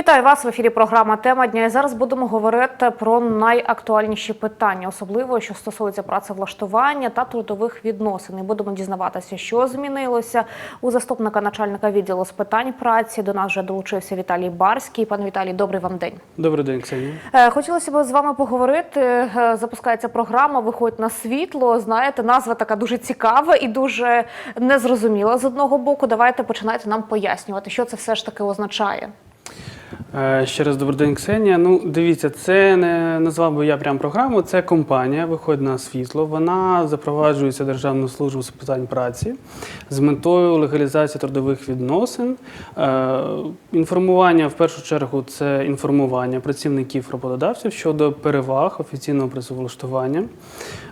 Вітаю вас в ефірі. Програма Тема дня. І зараз будемо говорити про найактуальніші питання, особливо що стосується працевлаштування та трудових відносин. І будемо дізнаватися, що змінилося у заступника начальника відділу з питань праці. До нас вже долучився Віталій Барський. Пане Віталій, добрий вам день. Добрий день, Ксенія. Е, Хотілося б з вами поговорити. Е, Запускається програма Виходь на світло. Знаєте, назва така дуже цікава і дуже незрозуміла з одного боку. Давайте починайте нам пояснювати, що це все ж таки означає. Е, Ще раз добрий день, Ксенія. Ну, дивіться, це не назвав би я прям програму, це компанія виходить на світло. Вона запроваджується Державною службою з питань праці з метою легалізації трудових відносин. Е, Інформування в першу чергу це інформування працівників роботодавців щодо переваг офіційного працевлаштування.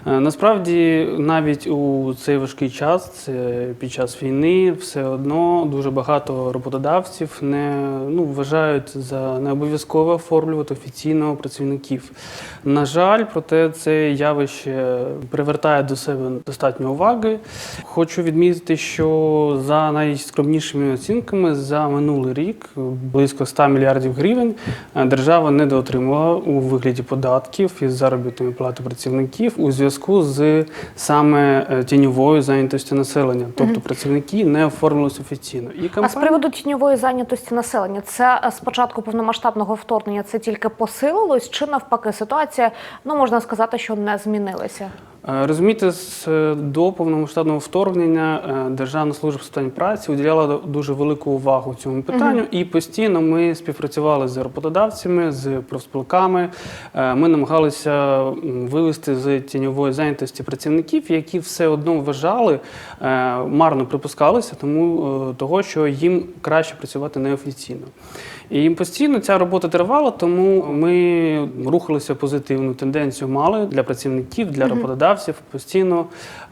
Е, Насправді, навіть у цей важкий час, під час війни, все одно дуже багато роботодавців не ну, вважають за не обов'язково оформлювати офіційно працівників. На жаль, проте це явище привертає до себе достатньо уваги. Хочу відмітити, що за найскромнішими оцінками за минулий рік близько 100 мільярдів гривень е, держава недоотримала у вигляді податків із заробітної плати працівників у зв'язку з саме е, тіньовою зайнятостю населення, тобто працівники не оформились офіційно. І А з приводу тіньової зайнятості населення, це е, з початку повномасштабного вторгнення це тільки посилилось, чи навпаки ситуація, ну можна сказати, що не змінилася? Е, Розумієте, е, до повномасштабного вторгнення е, Державна служба з питань праці уділяла дуже велику увагу цьому питанню, і постійно ми співпрацювали з роботодавцями, з профспілками. Ми намагалися вивести з тіньової зайнятості працівників, які все одно вважали, марно припускалися, тому того, що їм краще працювати неофіційно. І постійно ця робота тривала, тому ми рухалися позитивну тенденцію мали для працівників, для роботодавців. Постійно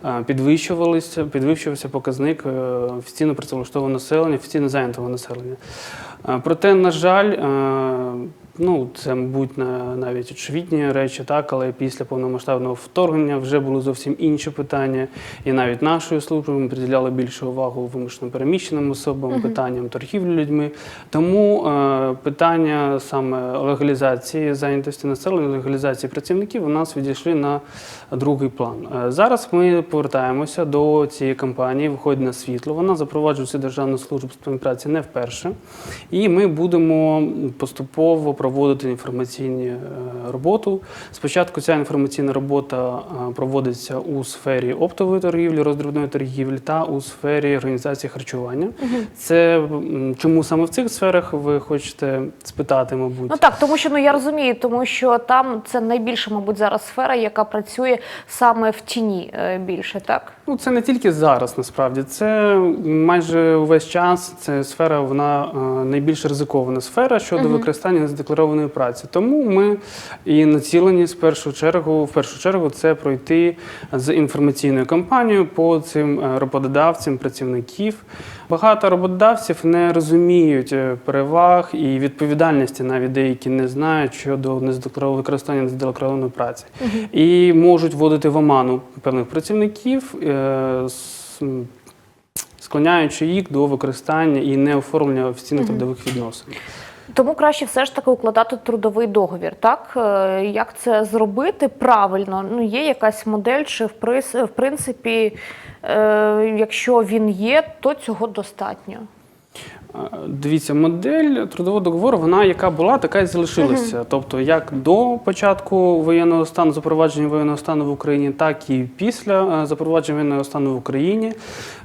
е, підвищувалися, підвищувався показник е, офіційно працевлаштованого населення, офіційно зайнятого населення. Е, Проте, на жаль, ну це, мабуть, навіть очевидні речі, так, але після повномасштабного вторгнення вже були зовсім інші питання. І навіть нашою службою ми приділяли більше увагу вимушено переміщеним особам, питанням торгівлі людьми. Тому е, питання саме легалізації зайнятості населення, легалізації працівників у нас відійшли на другий план. Е, зараз ми повертаємося до цієї кампанії, виходить на світло. Вона запроваджується Державною службою з питань не вперше. І ми будемо поступово проводити інформаційні е, роботу. Спочатку ця інформаційна робота е, проводиться у сфері оптової торгівлі, роздрібної торгівлі та у сфері організації харчування. Це чому саме в цих сферах ви хочете спитати, мабуть? Ну так, тому що ну я розумію, тому що там це найбільша, мабуть, зараз сфера, яка працює саме в тіні е, більше, так? Ну, це не тільки зараз, насправді. Це майже увесь час. Це сфера, вона найбільш ризикована сфера щодо використання незадекларованої праці. Тому ми і націлені з першу чергу, в першу чергу, це пройти з інформаційною кампанією по цим е, роботодавцям, працівників. Багато роботодавців не розуміють е, переваг і відповідальності, навіть деякі не знають щодо незадекларованого використання незадекларованої праці, і можуть вводити в оману певних працівників. е, Склоняючи їх до використання і неоформлення офіційних трудових відносин. Тому краще все ж таки укладати трудовий договір. Так Е, як це зробити правильно? Ну є якась модель, чи в принципі, е, якщо він є, то цього достатньо. Дивіться, модель трудового договору, вона яка була, така і залишилася. Тобто, як до початку воєнного стану, запровадження воєнного стану в Україні, так і після е, запровадження воєнного стану в Україні.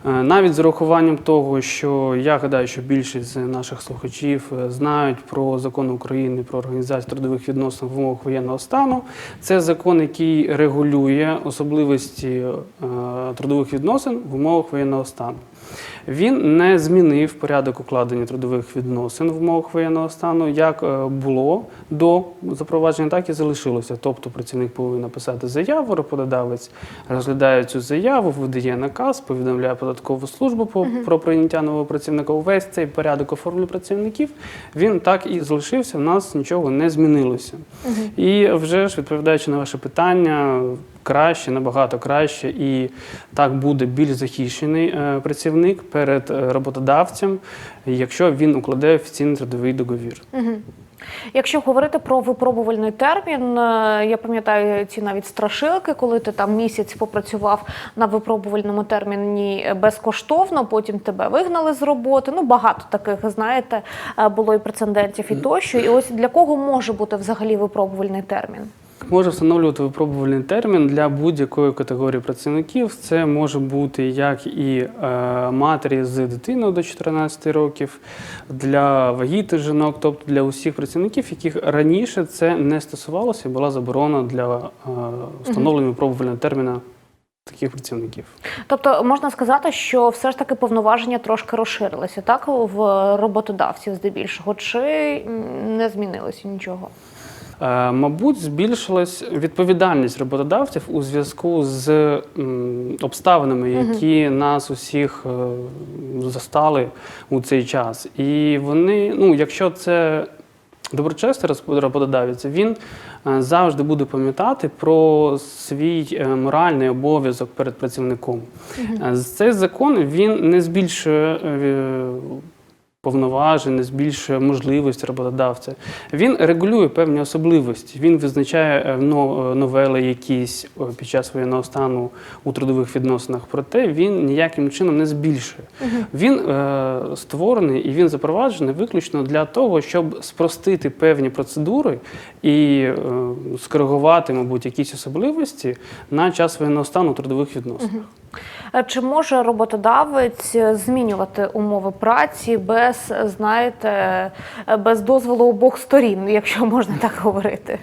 Е, Навіть з урахуванням того, що я гадаю, що більшість наших слухачів е, знають про закон України про організацію трудових відносин в умовах воєнного стану. Це закон, який регулює особливості трудових відносин в умовах воєнного стану. Він не змінив порядок укладення трудових відносин в умовах воєнного стану, як е, було до запровадження, так і залишилося. Тобто працівник повинен написати заяву, роботодавець розглядає цю заяву, видає наказ, повідомляє податкову службу по- про прийняття нового працівника. Увесь цей порядок оформлення працівників він так і залишився. В нас нічого не змінилося. І вже ж відповідаючи на ваше питання, краще, набагато краще, і так буде більш захищений е, працівник перед е, роботодавцем, якщо він укладе офіційний трудовий договір. Угу. Якщо говорити про випробувальний термін, е, я пам'ятаю ці навіть страшилки, коли ти там місяць попрацював на випробувальному терміні безкоштовно, потім тебе вигнали з роботи. Ну багато таких, знаєте, е, було і прецедентів, і тощо. І ось для кого може бути взагалі випробувальний термін? Може встановлювати випробувальний термін для будь-якої категорії працівників. Це може бути як і е, матері з дитиною до 14 років, для вагітних жінок, тобто для усіх працівників, яких раніше це не стосувалося, була заборона для е, встановлення випробувального терміну таких працівників. Тобто можна сказати, що все ж таки повноваження трошки розширилися, так в роботодавців здебільшого, чи не змінилося нічого? Е, Мабуть, збільшилась відповідальність роботодавців у зв'язку з обставинами, які нас усіх е, застали у цей час. І вони, ну, якщо це доброчесний роботодавець, він е, завжди буде пам'ятати про свій моральний обов'язок перед працівником. Е, Цей закон він не збільшує. Е, повноважень, не збільшує можливості роботодавця. Він регулює певні особливості. Він визначає е, новели якісь під час воєнного стану у трудових відносинах. Проте він ніяким чином не збільшує. Він е, створений і він запроваджений виключно для того, щоб спростити певні процедури і е, скоригувати, мабуть, якісь особливості на час воєнного стану у трудових відносинах. Е, Чи може роботодавець е, змінювати умови праці без, е, знаєте, е, без дозволу обох сторін, якщо можна так говорити?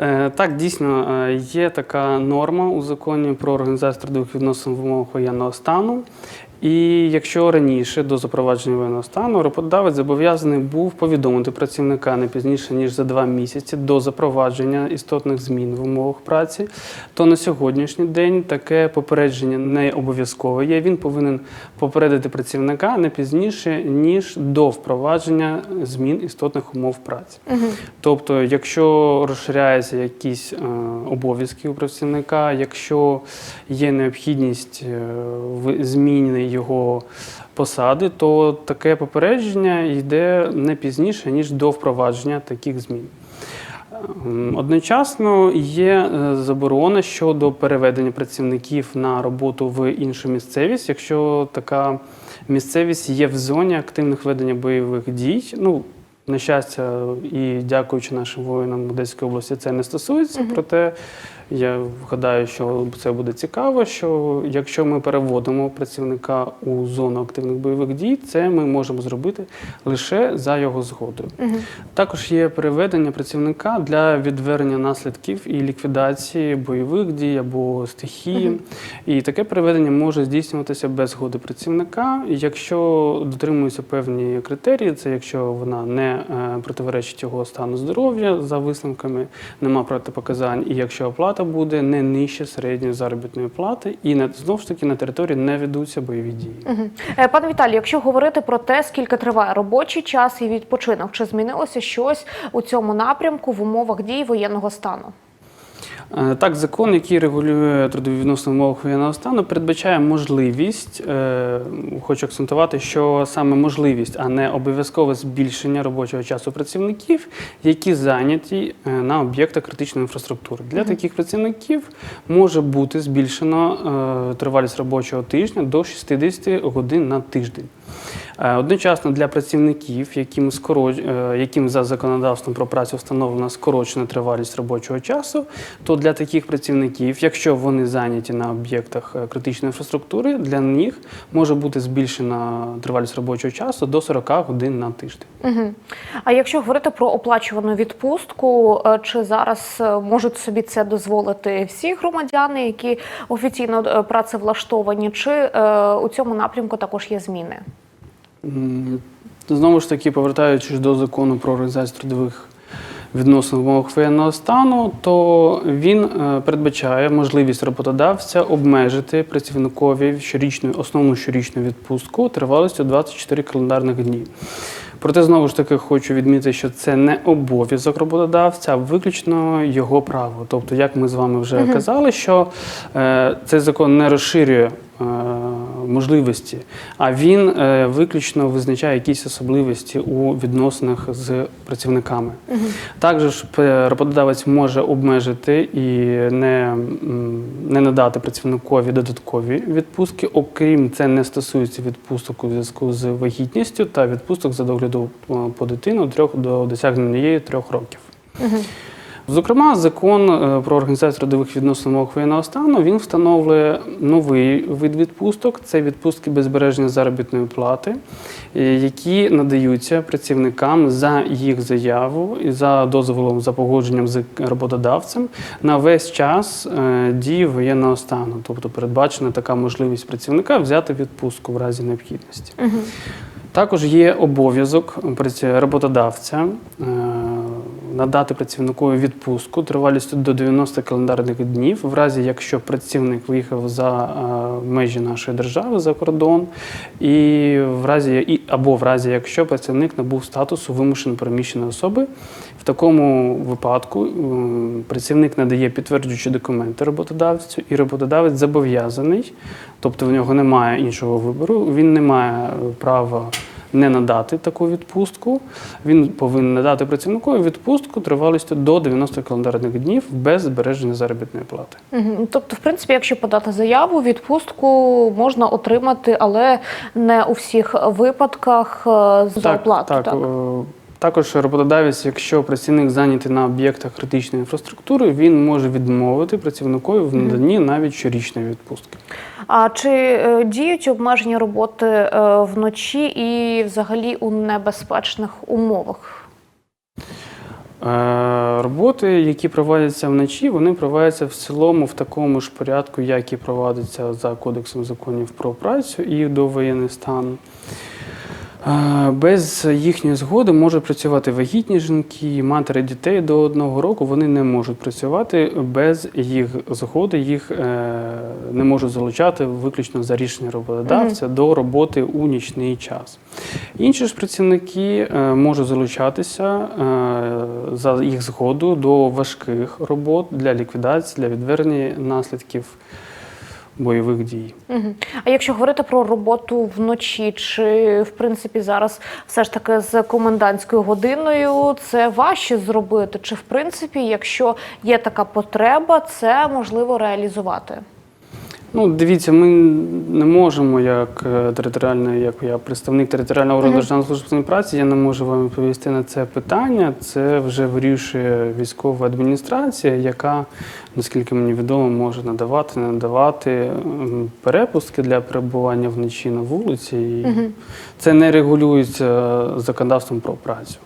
Е, Так, дійсно, е, є така норма у законі про організацію трудових відносин в умовах воєнного стану. І якщо раніше до запровадження воєнного стану роботодавець зобов'язаний був повідомити працівника не пізніше ніж за два місяці до запровадження істотних змін в умовах праці, то на сьогоднішній день таке попередження не обов'язкове є. Він повинен попередити працівника не пізніше ніж до впровадження змін істотних умов праці. Тобто, якщо розширяються якісь е, обов'язки у працівника, якщо є необхідність е, в зміні його посади, то таке попередження йде не пізніше, ніж до впровадження таких змін. Ем, Одночасно є е, заборона щодо переведення працівників на роботу в іншу місцевість, якщо така місцевість є в зоні активних ведення бойових дій. Ну, на щастя, і дякуючи нашим воїнам Одеської області, це не стосується. Проте я гадаю, що це буде цікаво. Що якщо ми переводимо працівника у зону активних бойових дій, це ми можемо зробити лише за його згодою. Також є переведення працівника для відвернення наслідків і ліквідації бойових дій або стихії. І таке переведення може здійснюватися без згоди працівника, якщо дотримуються певні критерії, це якщо вона не е, противоречить його стану здоров'я за висновками, нема протипоказань, і якщо оплата буде не нижче середньої заробітної плати, і на знову ж таки на території не ведуться бойові дії. Е, Пане Віталію, якщо говорити про те, скільки триває робочий час і відпочинок, чи змінилося щось у цьому напрямку в умовах дії воєнного стану? Е, Так, закон, який регулює трудові відносини в умовах воєнного стану, передбачає можливість, е, хочу акцентувати, що саме можливість, а не обов'язкове збільшення робочого часу працівників, які зайняті е, на об'єктах критичної інфраструктури. Для таких працівників може бути збільшено тривалість робочого тижня до 60 годин на тиждень. Е, Одночасно для працівників, яким, скороч... е, яким за законодавством про працю встановлена скорочена тривалість робочого часу, то для таких працівників, якщо вони зайняті на об'єктах е, критичної інфраструктури, для них може бути збільшена тривалість робочого часу до 40 годин на тиждень. Угу. А якщо говорити про оплачувану відпустку, чи зараз можуть собі це дозволити всі громадяни, які офіційно працевлаштовані, чи у цьому напрямку також є зміни? Знову ж таки, повертаючись до закону про організацію трудових відносин в умовах воєнного стану, то він е, передбачає можливість роботодавця обмежити працівникові щорічну основну щорічну відпустку тривалістю 24 календарних дні. Проте знову ж таки хочу відмітити, що це не обов'язок роботодавця, а виключно його право. Тобто, як ми з вами вже казали, що е, цей закон не розширює. е, Можливості, а він е, виключно визначає якісь особливості у відносинах з працівниками. Також роботодавець може обмежити і не, не надати працівникові додаткові відпустки. Окрім це не стосується відпусток у зв'язку з вагітністю та відпусток за догляду е, по дитину трьох до досягнення трьох років. Зокрема, закон е, про організацію трудових відносин в воєнного стану він встановлює новий вид відпусток це відпустки без збереження заробітної плати, е, які надаються працівникам за їх заяву і за дозволом за погодженням з роботодавцем на весь час е, дії воєнного стану. Тобто передбачена така можливість працівника взяти відпустку в разі необхідності. Також є обов'язок праці- роботодавця надати працівникові відпустку тривалістю до 90 календарних днів, в разі якщо працівник виїхав за е, межі нашої держави за кордон, і в разі і або в разі якщо працівник набув статусу вимушено переміщеної особи. В такому випадку е, працівник надає підтверджуючі документи роботодавцю, і роботодавець зобов'язаний, тобто в нього немає іншого вибору, він не має права не надати таку відпустку. Він повинен надати працівникові відпустку тривалістю до 90 календарних днів без збереження заробітної плати. Угу. Тобто, в принципі, якщо подати заяву, відпустку можна отримати, але не у всіх випадках е, за оплату. Так, Так, е, Також роботодавець, якщо працівник зайнятий на об'єктах критичної інфраструктури, він може відмовити працівникові в наданні навіть щорічної відпустки. А чи е, діють обмеження роботи е, вночі і взагалі у небезпечних умовах? Е, Роботи, які проводяться вночі, вони проводяться в цілому в такому ж порядку, як і проводяться за Кодексом законів про працю і до воєнний стан. Без їхньої згоди можуть працювати вагітні жінки, матері дітей до одного року. Вони не можуть працювати без їх згоди, їх е, не можуть залучати виключно за рішення роботодавця до роботи у нічний час. Інші ж працівники е, можуть залучатися е, за їх згоду до важких робот для ліквідації, для відвернення наслідків бойових дій. А якщо говорити про роботу вночі, чи в принципі зараз все ж таки з комендантською годиною це важче зробити? Чи в принципі, якщо є така потреба, це можливо реалізувати? Ну, дивіться, ми не можемо, як е, територіальний, як я представник територіального органу Державної служби спільної праці, я не можу вам відповісти на це питання. Це вже вирішує військова адміністрація, яка, наскільки мені відомо, може надавати, не надавати перепустки для перебування вночі на вулиці. І Це не регулюється законодавством про працю.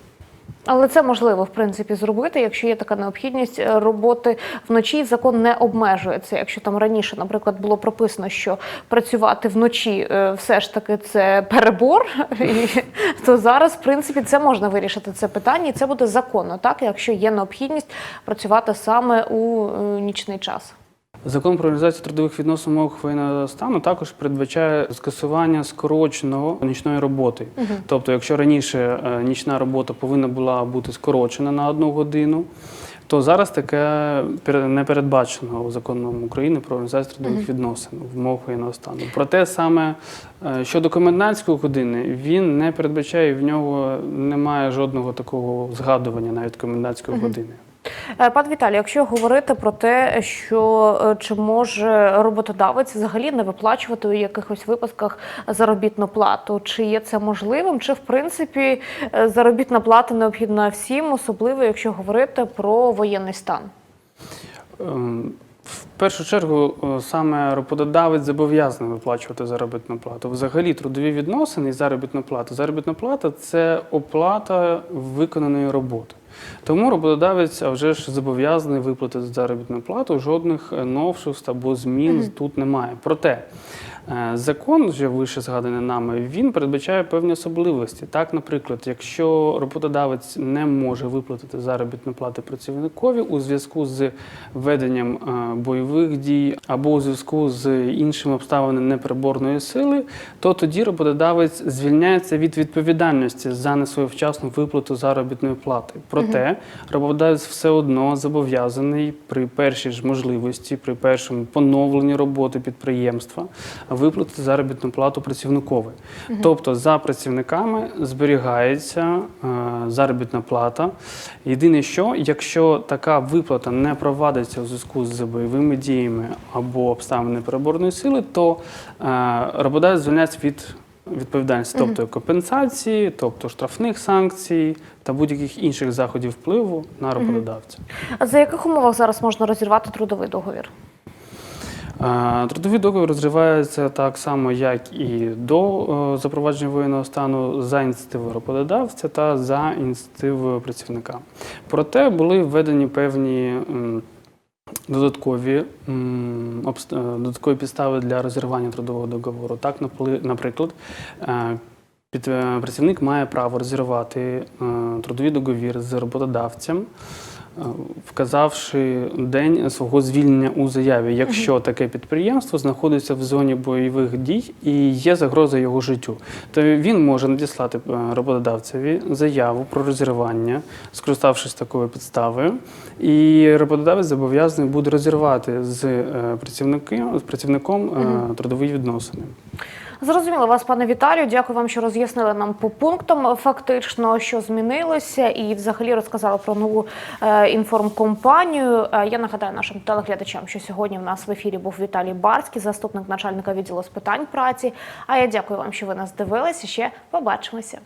Але це можливо в принципі зробити, якщо є така необхідність е, роботи вночі. Закон не обмежує це. Якщо там раніше, наприклад, було прописано, що працювати вночі е, все ж таки це перебор, і, то зараз, в принципі, це можна вирішити це питання, і це буде законно, так якщо є необхідність працювати саме у е, нічний час. Закон про організацію трудових відносин в умовах воєнного стану також передбачає скасування скороченого нічної роботи. Тобто, якщо раніше е, нічна робота повинна була бути скорочена на одну годину, то зараз таке не передбачено у законом України про організацію трудових відносин в умовах воєнного стану. Проте саме е, щодо комендантської години він не передбачає в нього немає жодного такого згадування навіть комендантської години. Е, Пан Віталій, якщо говорити про те, що е, чи може роботодавець взагалі не виплачувати у якихось випадках заробітну плату, чи є це можливим, чи в принципі е, заробітна плата необхідна всім, особливо якщо говорити про воєнний стан? Ем, В першу чергу саме роботодавець зобов'язаний виплачувати заробітну плату. Взагалі трудові відносини і заробітна плата. Заробітна плата це оплата виконаної роботи. Тому роботодавець а вже ж зобов'язаний виплатити заробітну плату. Жодних е, новшеств або змін тут немає. Проте закон, вже вище згаданий нами, він передбачає певні особливості. Так, наприклад, якщо роботодавець не може виплатити заробітну плату працівникові у зв'язку з веденням е, бойових дій або у зв'язку з іншими обставинами непереборної сили, то тоді роботодавець звільняється від відповідальності за несвоєвчасну виплату заробітної плати. Проте роботодавець все одно зобов'язаний при першій ж можливості, при першому поновленні роботи підприємства виплатити заробітну плату працівникові. Тобто за працівниками зберігається е, заробітна плата. Єдине, що якщо така виплата не провадиться у зв'язку з бойовими діями або обставини переборної сили, то е, роботодавець звільняється від відповідальності, тобто компенсації, тобто штрафних санкцій та будь-яких інших заходів впливу на роботодавця. А за яких умовах зараз можна розірвати трудовий договір? Трудовий договір розривається так само, як і до е, запровадження воєнного стану за ініціативою роботодавця та за ініціативою працівника. Проте були введені певні додаткові, е, додаткові підстави для розірвання трудового договору. Так, наприклад, е, працівник має право розірвати трудовий договір з роботодавцем. Вказавши день свого звільнення у заяві, якщо таке підприємство знаходиться в зоні бойових дій і є загроза його життю, то він може надіслати е, роботодавцеві заяву про розірвання, скориставшись такою підставою, і роботодавець зобов'язаний буде розірвати з е, працівником е, трудові відносини. Зрозуміло вас, пане Віталію. Дякую вам, що роз'яснили нам по пунктам фактично, що змінилося, і взагалі розказали про нову е, інформкомпанію. Е, я нагадаю нашим телеглядачам, що сьогодні в нас в ефірі був Віталій Барський, заступник начальника відділу з питань праці. А я дякую вам, що ви нас дивилися. Ще побачимося.